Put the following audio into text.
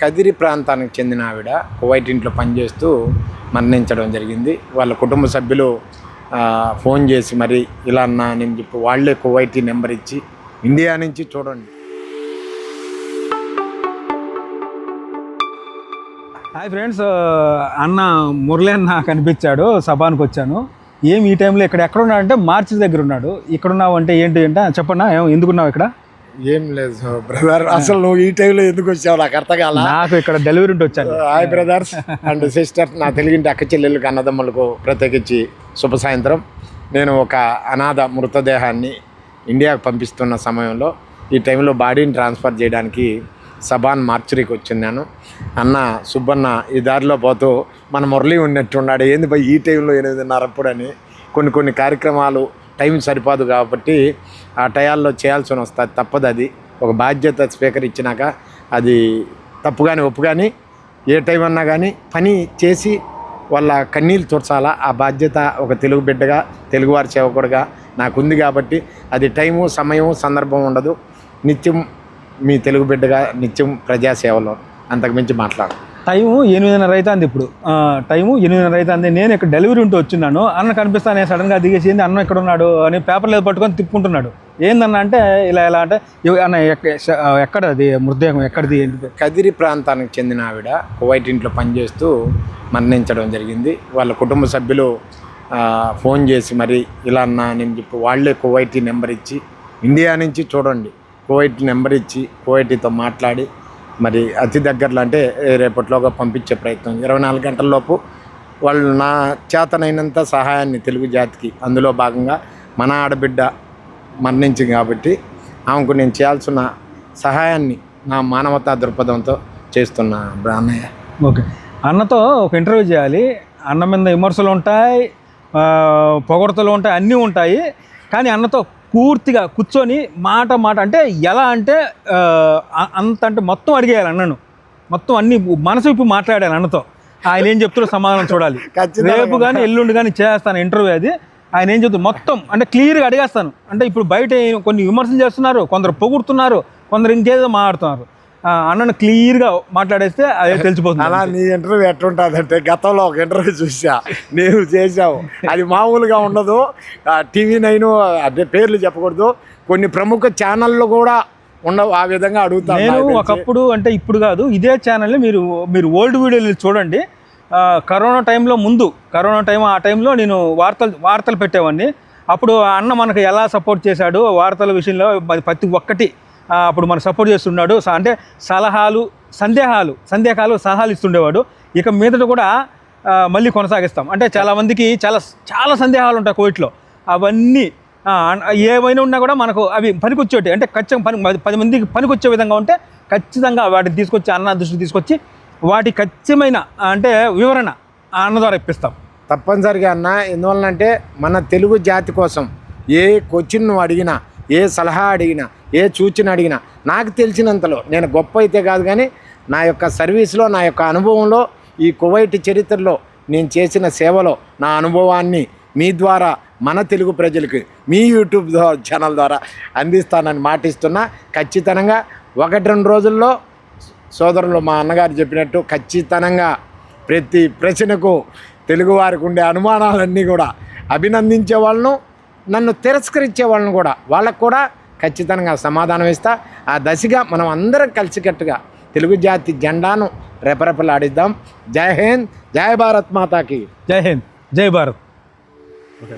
కదిరి ప్రాంతానికి చెందిన ఆవిడ కువైట్ ఇంట్లో పనిచేస్తూ మరణించడం జరిగింది. వాళ్ళ కుటుంబ సభ్యులు ఫోన్ చేసి మరి ఇలా అన్నా అని చెప్పి వాళ్ళే కువైట్ నెంబర్ ఇచ్చి ఇండియా నుంచి చూడండి. హాయ్ ఫ్రెండ్స్ అన్న మురళి అన్న కనిపించాడు సభానికి వచ్చాను. ఏం ఈ టైంలో ఇక్కడ ఎక్కడ ఉన్నాడంటే మార్చి దగ్గర ఉన్నాడు. ఇక్కడ ఉన్నావు అంటే ఏంటి అంటే చెప్పన్నా ఎందుకున్నావు ఇక్కడ? ఏం లేదు బ్రదర్ అసలు నువ్వు ఈ టైంలో ఎందుకు వచ్చావు? నాకు అర్థం కాల? నాకు ఇక్కడ డెలివరీ ఉంటే వచ్చాను. హాయ్ బ్రదర్స్ అండ్ సిస్టర్ నా తెలుగింటి అక్క చెల్లెళ్ళకి అన్నదమ్ములకు ప్రత్యేకించి శుభ సాయంత్రం. నేను ఒక అనాథ మృతదేహాన్ని ఇండియాకు పంపిస్తున్న సమయంలో ఈ టైంలో బాడీని ట్రాన్స్ఫర్ చేయడానికి సబాన్ మార్చురీకి వచ్చిన్నాను. అన్న సుబ్బన్న ఈ దారిలో పోతూ మన మురళి ఉన్నట్టున్నాడు. ఏంది పోయి ఈ టైంలో ఎనిమిదిన్నర అప్పుడని కొన్ని కొన్ని కార్యక్రమాలు టైం సరిపోదు కాబట్టి ఆ టయాల్లో చేయాల్సి వస్తుంది తప్పదు అది. ఒక బాధ్యత స్పీకర్ ఇచ్చినాక అది తప్పు కానీ ఒప్పు కానీ ఏ టైం అన్నా కానీ పని చేసి వాళ్ళ కన్నీళ్ళు తుడచాలా. ఆ బాధ్యత ఒక తెలుగు బిడ్డగా తెలుగువారి సేవకుడుగా నాకుంది కాబట్టి అది టైము సమయం సందర్భం ఉండదు. నిత్యం మీ తెలుగు బిడ్డగా నిత్యం ప్రజాసేవలో అంతకుమించి మాట్లాడు టైము ఎనిమిదిన్నర అవుతుంది ఇప్పుడు. టైము ఎనిమిదిన్నర అవుతుంది నేను ఇక్కడ డెలివరీ ఉంటూ వచ్చిన్నాను. అన్న కనిపిస్తానే సడన్గా దిగేసింది అన్న ఇక్కడ ఉన్నాడు అని పేపర్ ఏదో పట్టుకొని తిప్పుకుంటున్నాడు. ఏందన్న అంటే ఇలా ఎలా అంటే అన్న ఎక్క- ఎక్కడ అది మృతదేహం ఎక్కడిది? కదిరి ప్రాంతానికి చెందిన ఆవిడ కువైట్ ఇంట్లో పనిచేస్తూ మరణించడం జరిగింది. వాళ్ళ కుటుంబ సభ్యులు ఫోన్ చేసి మరి ఇలా అన్నా అని చెప్పి వాళ్ళే కువైటీ నెంబర్ ఇచ్చి ఇండియా నుంచి చూడండి కువైట్ నెంబర్ ఇచ్చి కువైటీతో మాట్లాడి మరి అతి దగ్గరలో అంటే రేపట్లోగా పంపించే ప్రయత్నం. ఇరవై నాలుగు గంటల్లోపు వాళ్ళు నా చేతనైనంత సహాయాన్ని తెలుగు జాతికి అందులో భాగంగా మన ఆడబిడ్డ మరణించింది కాబట్టి ఆమెకు నేను చేయాల్సిన సహాయాన్ని నా మానవతా దృక్పథంతో చేస్తున్నా అన్నయ్య ఓకే. అన్నతో ఒక ఇంటర్వ్యూ చేయాలి. అన్న మీద విమర్శలు ఉంటాయి పొగడతలు ఉంటాయి అన్నీ ఉంటాయి. కానీ అన్నతో పూర్తిగా కూర్చొని మాట మాట అంటే ఎలా అంటే అంత అంటే మొత్తం అడిగేయాలి అన్నను. మొత్తం అన్ని మనసు విప్పి మాట్లాడాలి అన్నతో. ఆయన ఏం చెప్తారో సమాధానం చూడాలి. రేపు కానీ ఎల్లుండి కానీ చేస్తాను ఇంటర్వ్యూ అది. ఆయన ఏం చెప్తారు? మొత్తం అంటే క్లియర్గా అడిగేస్తాను. అంటే ఇప్పుడు బయట కొన్ని విమర్శలు చేస్తున్నారు కొందరు పొగుడుతున్నారు కొందరు ఇంకేదో మాట్లాడుతున్నారు. అన్నను క్లియర్గా మాట్లాడేస్తే అదే తెలిసిపోతుంది అలా నీ ఇంటర్వ్యూ ఎట్లుంటుందంటే గతంలో ఒక ఇంటర్వ్యూ చూసా నీవు చేసావు అది మామూలుగా ఉండదు. టీవీ నైన్ అదే పేర్లు చెప్పకూడదు. కొన్ని ప్రముఖ ఛానళ్ళు కూడా ఉండవు. ఆ విధంగా అడుగుతాను నేను. ఒకప్పుడు అంటే ఇప్పుడు కాదు ఇదే ఛానల్ని మీరు మీరు ఓల్డ్ వీడియోలు చూడండి. కరోనా టైంలో ముందు కరోనా టైం ఆ టైంలో నేను వార్తలు వార్తలు పెట్టేవాడిని. అప్పుడు ఆ అన్న మనకు ఎలా సపోర్ట్ చేశాడు వార్తల విషయంలో ప్రతి ఒక్కటి అప్పుడు మనం సపోర్ట్ చేస్తున్నాడు అంటే సలహాలు సందేహాలు సందేహాలు సలహాలు ఇస్తుండేవాడు. ఇక మీదట కూడా మళ్ళీ కొనసాగిస్తాం. అంటే చాలామందికి చాలా చాలా సందేహాలు ఉంటాయి కోవిడ్లో. అవన్నీ ఏవైనా ఉన్నా కూడా మనకు అవి పనికొచ్చేటి అంటే ఖచ్చితంగా పని పది- పది మందికి పనికొచ్చే విధంగా ఉంటే ఖచ్చితంగా వాటిని తీసుకొచ్చి అన్న దృష్టికి తీసుకొచ్చి వాటి ఖచ్చితమైన అంటే వివరణ అన్న ద్వారా ఇప్పిస్తాం. తప్పనిసరిగా అన్న ఎందువలనంటే మన తెలుగు జాతి కోసం ఏ క్వశ్చన్ నువ్వు అడిగినా ఏ సలహా అడిగినా ఏ చూచిన అడిగినా. నాకు తెలిసినంతలో నేను గొప్ప అయితే కాదు కానీ నా యొక్క సర్వీస్లో నా యొక్క అనుభవంలో ఈ కువైట్ చరిత్రలో నేను చేసిన సేవలో నా అనుభవాన్ని మీ ద్వారా మన తెలుగు ప్రజలకు మీ యూట్యూబ్ ఛానల్ ద్వారా అందిస్తానని మాటిస్తున్నా. ఖచ్చితంగా ఒకటి రెండు రోజుల్లో సోదరులు మా అన్నగారు చెప్పినట్టు ఖచ్చితంగా ప్రతి ప్రశ్నకు తెలుగువారికి ఉండే అనుమానాలన్నీ కూడా అభినందించే వాళ్ళను నన్ను తిరస్కరించే వాళ్ళను కూడా వాళ్ళకు కూడా ఖచ్చితంగా సమాధానం ఇస్తా. ఆ దశగా మనం అందరం కలిసికట్టుగా తెలుగు జాతి జెండాను రెపరెపలాడిద్దాం జై హింద్ జై భారత్ మాతాకి. జై హింద్ జై భారత్. ఓకే